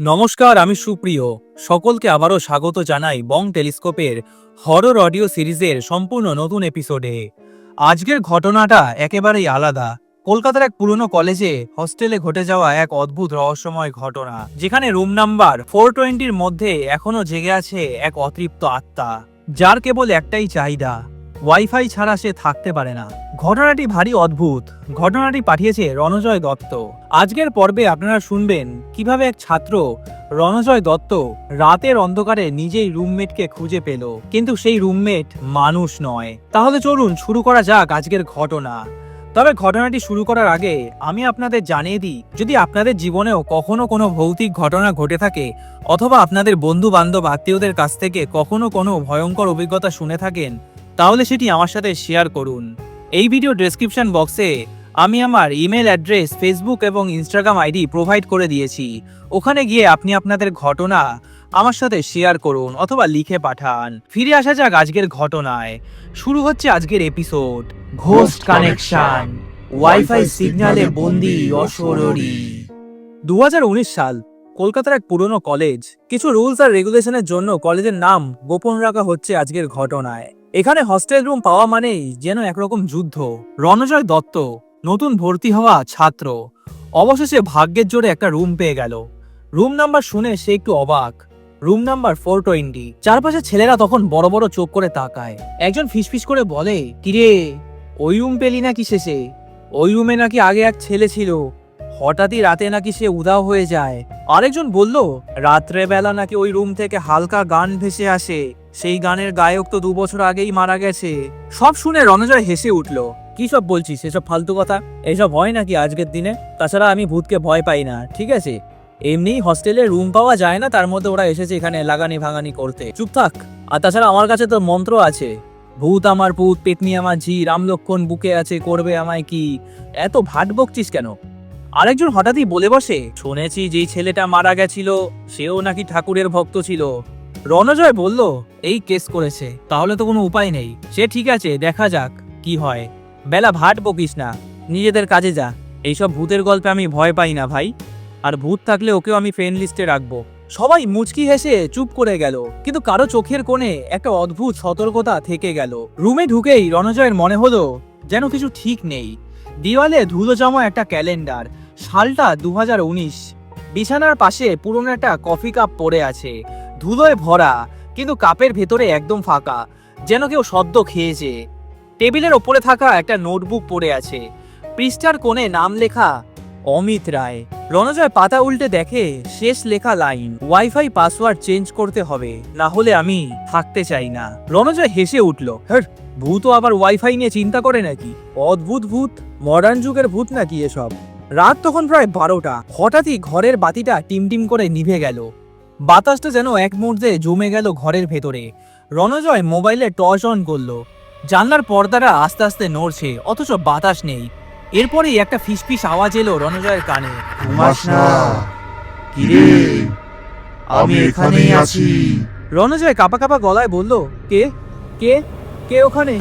নমস্কার, আমি সুপ্রিয়। সকলকে আবারও স্বাগত জানাই বং টেলিস্কোপের হরর অডিও সিরিজের সম্পূর্ণ নতুন এপিসোডে। আজকের ঘটনাটা একেবারেই আলাদা। কলকাতার এক পুরনো কলেজে হস্টেলে ঘটে যাওয়া এক অদ্ভুত রহস্যময় ঘটনা, যেখানে রুম নাম্বার ফোর টোয়েন্টির মধ্যে এখনও জেগে আছে এক অতৃপ্ত আত্মা, যার কেবল একটাই চাহিদা, ওয়াইফাই ছাড়া সে থাকতে পারে না। ঘটনাটি ভারী অদ্ভুত। ঘটনাটি পাঠিয়েছে রণজয় দত্ত। আজকের পর্বে আপনারা শুনবেন কীভাবে এক ছাত্র রণজয় দত্ত রাতের অন্ধকারে নিজেই রুমমেটকে খুঁজে পেল। কিন্তু সেই রুমমেট মানুষ নয়। তাহলে চলুন শুরু করা যাক আজকের ঘটনা। তবে ঘটনাটি শুরু করার আগে আমি আপনাদের জানিয়ে দিই, যদি আপনাদের জীবনেও কখনো কোনো ভৌতিক ঘটনা ঘটে থাকে অথবা আপনাদের বন্ধু বান্ধব আত্মীয়দের কাছ থেকে কখনো কোনো ভয়ঙ্কর অভিজ্ঞতা শুনে থাকেন, তাহলে সেটি আমার সাথে শেয়ার করুন। এই ভিডিও ডেসক্রিপশন বক্সে আমি আমার ইমেল অ্যাড্রেস ফেসবুক এবং ইনস্টাগ্রাম আইডি প্রোভাইড করে দিয়েছি। ওখানে গিয়ে আপনি আপনাদের ঘটনা আমার সাথে শেয়ার করুন অথবা লিখে পাঠান। ফিরে আসা যাক আজকের ঘটনায়। শুরু হচ্ছে আজকের এপিসোড ঘোস্ট কানেকশন ওয়াইফাই সিগন্যালে বন্দি অশরী দু সাল, কলকাতার এক পুরনো কলেজ কিছু রুলস আর রেগুলেশনের জন্য কলেজের নাম গোপন রাখা হচ্ছে আজকের ঘটনায়। এখানে হস্টেল রুম পাওয়া মানেই যেন একরকম যুদ্ধ। রণজয় দত্ত, নতুন ভর্তি হওয়া ছাত্র। অবশেষে ভাগ্যের জোরে একটা রুম পেয়ে গেল। রুম নাম্বার শুনে সে একটু অবাক। রুম নাম্বার ফোর টোয়েন্টি চারপাশে ছেলেরা তখন বড় বড় চোখ করে তাকায়। একজন ফিসফিস করে বলে, কিরে, ওই রুম পেলি নাকি শেষে? ওই রুমে নাকি আগে এক ছেলে ছিল। হঠাৎই রাতে নাকি সে উদাও হয়ে যায়। আরেকজন বলল রাত্রে বেলা নাকি ওই রুম থেকে হালকা গান ভেসে আসে। সেই গানের গায়ক তো দু বছর আগেই মারা গেছে। সব শুনে রণজয় হেসে উঠল, কি সব বলছিস? এসব ফালতু কথা? এইসব হয় নাকি আজকের দিনে? তাছাড়া আমি ভূতকে ভয় পাই না, ঠিক আছে? এমনি হস্টেলে রুম পাওয়া যায় না, তার মধ্যে ওরা এসেছে এখানে লাগানি ভাগানি করতে। চুপ থাক। আর তাছাড়া আমার কাছে তো মন্ত্র আছে, ভূত আমার ভূত পেতনি আমার ঝি রামলক্ষণ বুকে আছে, করবে আমায় কি? এত ভাট বকছিস কেন? আরেকজন হঠাৎই বলে বসে, শুনেছি যেই ছেলেটা মারা গেছিল, সেও নাকি ঠাকুরের ভক্ত ছিল। রণজয় বলল, এই কেস করেছে, তাহলে তো কোনো উপায় নেই। সে ঠিক আছে, দেখা যাক কি হয়। বেলা ভাট বকিস না, নিজেদের কাজে যা। এইসব ভূতের গল্পে আমি ভয় পাই না ভাই। আর ভূত থাকলে ওকেও আমি ফ্রেন্ড লিস্টে রাখব। সবাই মুচকি হেসে চুপ করে গেল, কিন্তু কারও চোখের কোণে একটা অদ্ভুত সতর্কতা থেকে গেল। রুমে ঢুকেই রণজয়ের মনে হলো, যেন কিছু ঠিক নেই। দেওয়ালে ধুলো জমা একটা ক্যালেন্ডার সালটা দু হাজার উনিশ। বিছানার পাশে পুরনো একটা কফি কাপ পড়ে আছে। ধুলোয় ভরা, কিন্তু কাপের ভেতরে একদম ফাঁকা। যেন কেউ সদ্য খেয়েছে। টেবিলের ওপরে থাকা একটা নোটবুক পড়ে আছে। পৃষ্ঠার কোণে নাম লেখা, অমিত রায়। রণজয় পাতা উল্টে দেখে শেষ লেখা লাইন, ওয়াইফাই পাসওয়ার্ড চেঞ্জ করতে হবে, না হলে আমি থাকতে চাই না। রণজয় হেসে উঠল হ্যাঁ ভূতও আবার ওয়াইফাই নিয়ে চিন্তা করে নাকি? অদ্ভুত ভূত মডার্ন যুগের ভূত নাকি এসব? রাত তখন প্রায় বারোটা। হঠাৎই ঘরের বাতিটা টিমটিম করে নিভে গেল। বাতাসটা যেন এক মুহূর্তে জমে গেল ঘরের ভেতরে। রণজয় মোবাইলে টর্চ অন করল। জানলার পর্দাটা আস্তে আস্তে নড়ছে অথচ বাতাস নেই। এরপরেই একটা ফিসফিস আওয়াজ এলো রণজয়ের কানে। ঘুমাস না কিরে? আমি এখানেই আছি। রণজয় কাপা কাপা গলায় বলল কে? কে? কে ওখানে?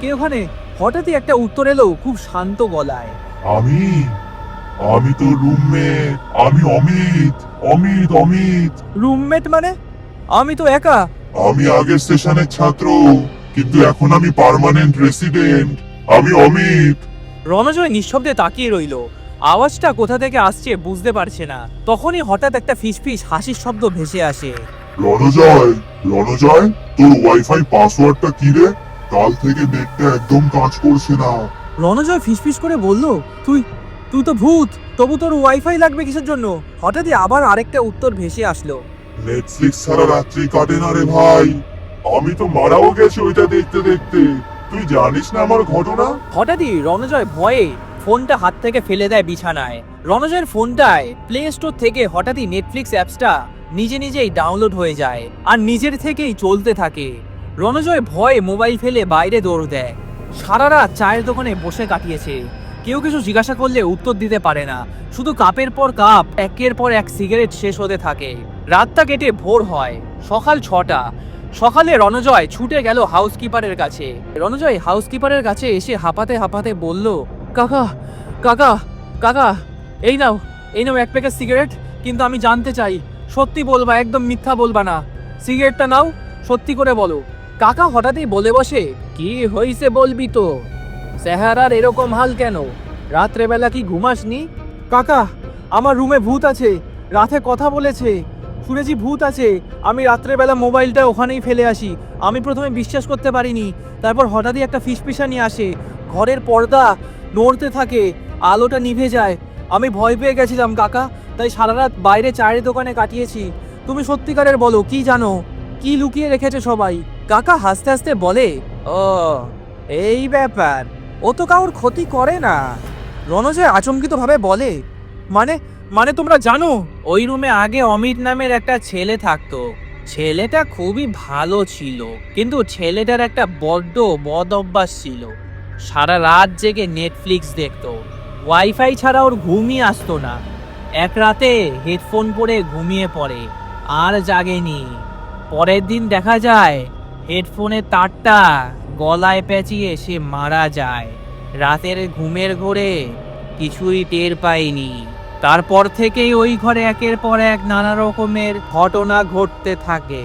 কে ওখানে? হঠাৎই একটা উত্তর এলো খুব শান্ত গলায়। আমি? আমি তো রুমমেট আমি অমিত অমিত অমিত। রুমমেট মানে? আমি তো একা। আমি আগের সেশনের ছাত্র কিন্তু এখন আমি পার্মানেন্ট রেসিডেন্ট। আমি অমিত। রণজয় নিঃশব্দে তাকিয়ে রইল। আওয়াজটা কোথা থেকে আসছে বুঝতে পারছে না। তখনই হঠাৎ একটা ফিসফিস হাসির শব্দ ভেসে আসে। রণজয় রণজয় তোর ওয়াইফাই পাসওয়ার্ডটা কি রে? কাল থেকে নেটটা একদম কাজ করছে না। রণজয় ফিসফিস করে বলল তুই তুই তো ভূত তবু তোর ওয়াইফাই লাগবে কিসের জন্য? হঠাৎই আবার আরেকটা উত্তর ভেসে আসলো। নেটফ্লিক্স ছাড়া রাত্রি কাটে না রে ভাই। আমি তো মারাও গেছি ওইটা দেখতে দেখতে। তুই জানিস না আমার ঘটনা? হঠাৎই রণজয় ভয়ে ফোনটা হাত থেকে ফেলে দেয় বিছানায়। রণজয়ের ফোনটায় প্লে স্টোর থেকে হঠাৎই নেটফ্লিক্স অ্যাপসটা নিজে নিজেই ডাউনলোড হয়ে যায় আর নিজের থেকেই চলতে থাকে। রণজয় ভয়ে মোবাইল ফেলে বাইরে দৌড় দেয়। সারা রাত চায়ের দোকানে বসে কাটিয়েছে। কেউ কিছু জিজ্ঞাসা করলে উত্তর দিতে পারে না। শুধু কাপের পর কাপ, একের পর এক সিগারেট শেষ হতে থাকে। রাতটা কেটে ভোর হয়, সকাল ছটা। সকালে রণজয় ছুটে গেল হাউসকিপারের কাছে। রণজয় হাউসকিপারের কাছে এসে হাঁপাতে হাঁপাতে বলল, কাকা কাকা কাকা, এই নাও এই নাও এক প্যাকেট সিগারেট। কিন্তু আমি জানতে চাই, সত্যি বলবা, একদম মিথ্যা বলবা না। সিগারেটটা নাও, সত্যি করে বলো। কাকা হঠাৎই বলে বসে, কি হইছে বলবি তো? চেহারার এরকম হাল কেন? রাত্রেবেলা কি ঘুমাসনি কাকা, আমার রুমে ভূত আছে। রাতে কথা বলেছে। শুনেছি ভূত আছে। আমি রাত্রেবেলা মোবাইলটা ওখানেই ফেলে আসি। আমি প্রথমে বিশ্বাস করতে পারিনি। তারপর হঠাৎই একটা ফিসফিসানি আসে। ঘরের পর্দা নড়তে থাকে। আলোটা নিভে যায়। আমি ভয় পেয়ে গেছিলাম, কাকা। তাই সারা রাত বাইরে চায়ের দোকানে কাটিয়েছি। তুমি সত্যিকারের বলো, কি জানো? কি লুকিয়ে রেখেছে সবাই? কাকা হাসতে হাসতে বলে, ও, এই ব্যাপার। ও তো কাউর ক্ষতি করে না। রণজয় আচমকিতভাবে বলে মানে মানে তোমরা জানো? ওই রুমে আগে অমিত নামের একটা ছেলে থাকতো। ছেলেটা খুবই ভালো ছিল, কিন্তু ছেলেটার একটা বড্ড বদ অভ্যাস ছিল। সারা রাত জেগে নেটফ্লিক্স দেখতো। ওয়াইফাই ছাড়া ওর ঘুমই আসতো না। এক রাতে হেডফোন পরে ঘুমিয়ে পড়ে, আর জাগেনি। পরের দিন দেখা যায়, হেডফোনের তারটা গলায় পেঁচিয়ে সে মারা যায়। রাতের ঘুমের ঘোরে কিছুই টের পায়নি তারপর থেকেই ওই ঘরে একের পর এক নানা রকমের ঘটনা ঘটতে থাকে।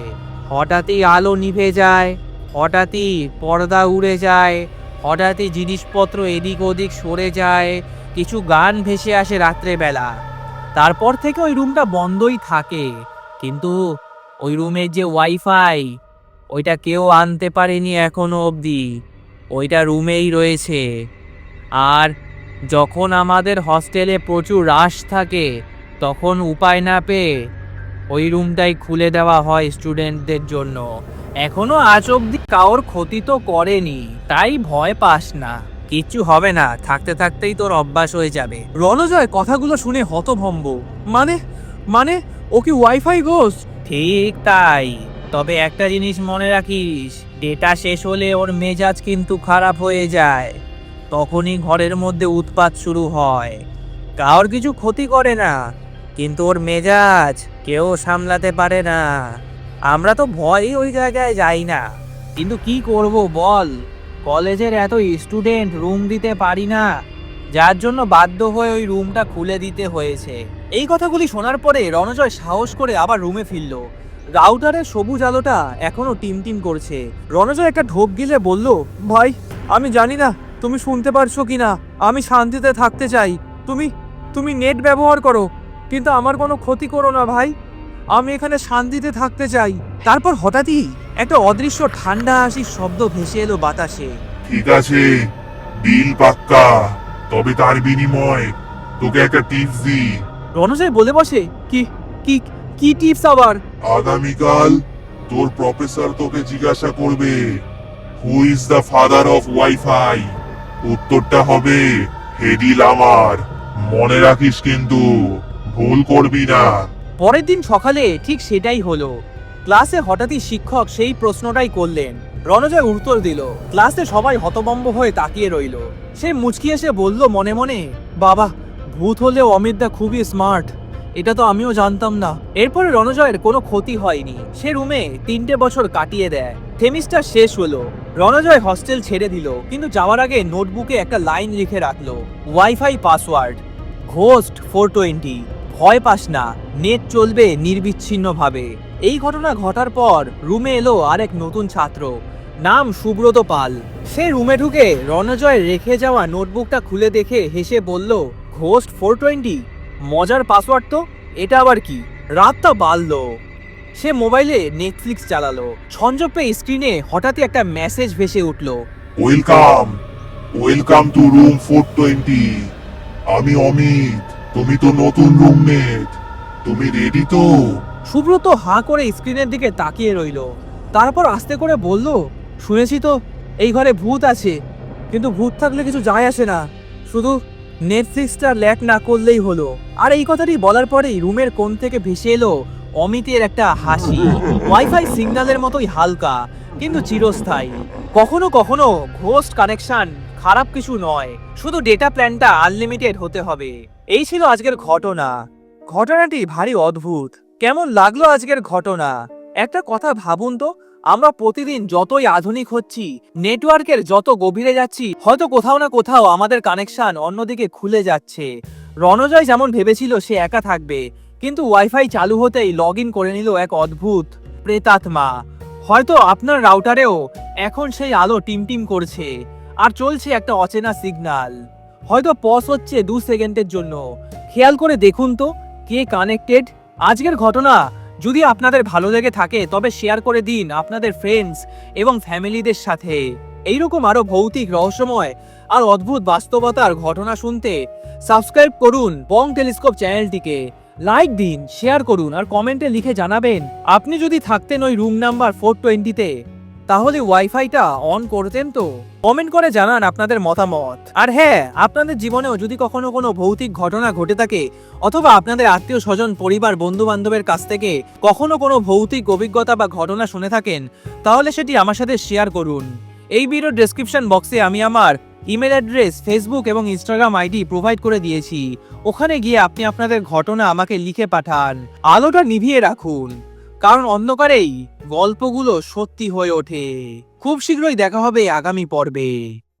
হঠাৎই আলো নিভে যায়, হঠাৎই পর্দা উড়ে যায়, হঠাৎই জিনিসপত্র এদিক ওদিক সরে যায়, কিছু গান ভেসে আসে রাত্রেবেলা। তারপর থেকে ওই রুমটা বন্ধই থাকে। কিন্তু ওই রুমের যে ওয়াইফাই ওইটা কেউ আনতে পারেনি এখনও অবধি। ওইটা রুমেই রয়েছে। আর যখন আমাদের হস্টেলে প্রচুর রাশ থাকে, তখন উপায় না পেয়ে ওই রুমটাই খুলে দেওয়া হয় স্টুডেন্টদের জন্য। এখনও আজ অব্দি কারোর ক্ষতি তো করেনি, তাই ভয় পাস না। কিচ্ছু হবে না, থাকতে থাকতেই তোর অভ্যাস হয়ে যাবে। রণজয়, কথাগুলো শুনে হতভম্ব। মানে মানে ও কি ওয়াইফাই গোস ঠিক তাই। তবে একটা জিনিস মনে রাখিস, ডেটা শেষ হলে ওর মেজাজ কিন্তু খারাপ হয়ে যায়। তখনই ঘরের মধ্যে উৎপাত শুরু হয়। কারোর কিছু ক্ষতি করে না, কিন্তু ওর মেজাজ কেউ সামলাতে পারে না। আমরা তো ভয়ই ওই জায়গায় যাই না। কিন্তু কি করব বল? কলেজের এত স্টুডেন্ট রুম দিতে পারি না, যার জন্য বাধ্য হয়ে ওই রুমটা খুলে দিতে হয়েছে। এই কথাগুলি শোনার পরে রণজয় সাহস করে আবার রুমে ফিরল। রাউটারের সবুজ আলোটা এখনও টিমটিম করছে। রণজয় একটা ঢোক গিলে বলল ভাই আমি জানি না তুমি শুনতে পারছ কি না আমি শান্তিতে থাকতে চাই। তুমি তুমি নেট ব্যবহার করো কিন্তু আমার কোনো ক্ষতি করো না ভাই। আমি এখানে শান্তিতে থাকতে চাই। তারপর হঠাৎই একটা অদৃশ্য ঠান্ডা হাসির শব্দ ভেসে এলো বাতাসে। ঠিক আছে বিল পাক্কা তবে তার বিনিময় তোকে একটা টিপস দিই। রণজয় বলে বসে কি কি কি টিপস আবার? আগামীকাল তোর প্রফেসর তোকে জিজ্ঞাসা করবে who is the father of wifi উত্তরটা হবে হেডি লামার। মনে রাখিস কিন্তু ভুল করবি না। পরের দিন সকালে ঠিক সেটাই হলো। ক্লাসে হঠাৎই শিক্ষক সেই প্রশ্নটাই করলেন। রণজয় উত্তর দিল ক্লাসে সবাই হতবম্ব হয়ে তাকিয়ে রইল। সে মুচকি এসে বলল মনে মনে বাবা ভূত হলেও অমিতদা খুবই স্মার্ট এটা তো আমিও জানতাম না। এরপরে রণজয়ের কোনো ক্ষতি হয়নি। সে রুমে তিনটে বছর কাটিয়ে দেয়। সেমিস্টার শেষ হলো। রণজয় হস্টেল ছেড়ে দিল, কিন্তু যাওয়ার আগে নোটবুকে একটা লাইন লিখে রাখল wifi password ghost four twenty ভয় পাস না নেট চলবে নির্বিচ্ছিন্নভাবে। এই ঘটনা ঘটার পর রুমে এলো আরেক নতুন ছাত্র, নাম সুব্রত পাল। সে রুমে ঢুকে রণজয় রেখে যাওয়া নোটবুকটা খুলে দেখে হেসে বলল ঘোস্ট ফোর টোয়েন্টি মজার পাসওয়ার্ড তো? এটা আবার কি? রাতটা বাড়লো। সে মোবাইলে নেটফ্লিক্স চালালো। সংযোগ পেয়ে স্ক্রিনে হঠাৎই একটা মেসেজ ভেসে উঠল। Welcome welcome to room four twenty আমি অমিত। তুমি তো নতুন রুমমেট তুমি রেডি তো? সুব্রত হাঁ করে স্ক্রিনের দিকে তাকিয়ে রইল। তারপর আস্তে করে বলল শুনেছি তো এই ঘরে ভূত আছে। কিন্তু ভূত থাকলে কিছু যায় আসে না। শুধু নেটফ্লিক্সটা ল্যাক না করলেই হলো। আর এই কথাটি বলার পরেই রুমের কোণ থেকে ভেসে এলো অমিতের একটা হাসি। ওয়াইফাই সিগন্যালের মতোই হালকা, কিন্তু চিরস্থায়ী। কখনো কখনো ঘোস্ট কানেকশন খারাপ কিছু নয়, শুধু ডেটা প্ল্যানটা আনলিমিটেড হতে হবে। এই ছিল আজকের ঘটনা। ঘটনাটি ভারী অদ্ভুত। কেমন লাগল আজকের ঘটনা? একটা কথা ভাবুন তো আমরা প্রতিদিন যতই আধুনিক হচ্ছি, নেটওয়ার্কের যত গভীরে যাচ্ছি, হয়তো কোথাও না কোথাও আমাদের কানেকশন অন্যদিকে খুলে যাচ্ছে। রণজয় যেমন ভেবেছিল সে একা থাকবে, কিন্তু ওয়াইফাই চালু হতেই লগ করে নিল এক অদ্ভুত প্রেতাত্মা। হয়তো আপনার রাউটারেও এখন সেই আলো টিমটিম করছে, আর চলছে একটা অচেনা সিগন্যাল হয়তো পস হচ্ছে দু সেকেন্ডের জন্য। খেয়াল করে দেখুন তো, কে কানেক্টেড আজকের ঘটনা যদি আপনাদের ভালো লেগে থাকে, তবে শেয়ার করে দিন আপনাদের ফ্রেন্ডস এবং ফ্যামিলিদের সাথে। এইরকম আরও ভৌতিক, রহস্যময় আর অদ্ভুত বাস্তবতার ঘটনা শুনতে সাবস্ক্রাইব করুন বং টেলিস্কোপ চ্যানেলটিকে। লাইক দিন শেয়ার করুন আর কমেন্টে লিখে জানাবেন, আপনি যদি থাকতেন ওই রুম নাম্বার ফোর টোয়েন্টিতে তাহলে ওয়াইফাইটা অন করতেন তো? কমেন্ট করে জানান আপনাদের মতামত। আর হ্যাঁ আপনাদের জীবনেও যদি কখনো কোনো ভৌতিক ঘটনা ঘটে থাকে, অথবা আপনাদের আত্মীয় স্বজন, পরিবার বন্ধু বান্ধবের কাছ থেকে কখনো কোনো ভৌতিক অভিজ্ঞতা বা ঘটনা শুনে থাকেন, তাহলে সেটি আমার সাথে শেয়ার করুন। এই ভিডিওর ডেসক্রিপশন বক্সে আমি আমার ইমেল অ্যাড্রেস ফেসবুক এবং ইনস্টাগ্রাম আইডি প্রোভাইড করে দিয়েছি। ওখানে গিয়ে আপনি আপনাদের ঘটনা আমাকে লিখে পাঠান। আলোটা নিভিয়ে রাখুন। কারণ অন্ধকারেই গল্পগুলো সত্যি হয়ে ওঠে। খুব শীঘ্রই দেখা হবে আগামী পর্বে।